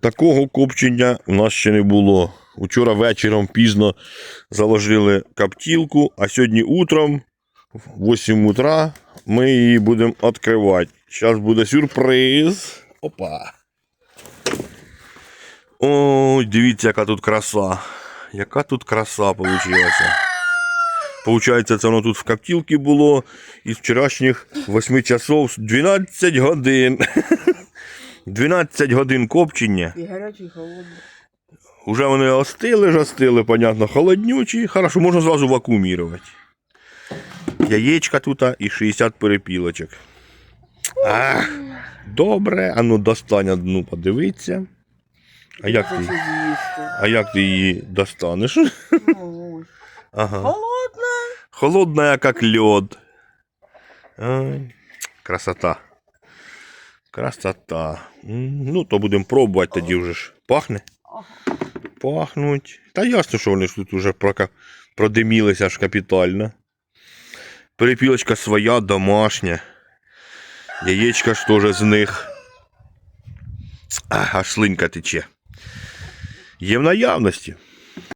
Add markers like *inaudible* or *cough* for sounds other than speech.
Такого копчення у нас ще не було. Учора вечором пізно заложили коптілку, а сьогодні утром, в 8 утра, ми її будемо відкривати. Зараз буде сюрприз. Опа. Ой, дивіться, яка тут краса. Яка тут краса вийшла. Получається, це воно тут в коптілці було із вчорашніх 8 часов 12 годин. *laughs* 12 годин копчення. І гарячий, і холодний. Уже вони остили ж остили, понятно, холоднючі. Хорошо, можна зразу вакуумірувати. Яєчка тут і 60 перепілочок. Ах, добре, а ну достань одну, подивиться. А як ти, а як ти її достанеш? Ну. *laughs* Ага. Холодна. Холодная, как лед. Красота. Красота. Ну, то будемо пробувати тоді вже ж. Пахне? Пахнуть. Та ясно, що вони ж тут уже продимілися аж капітально. Перепілочка своя, домашня. Яєчка ж теж з них. Аж слинка тече. Є в наявності.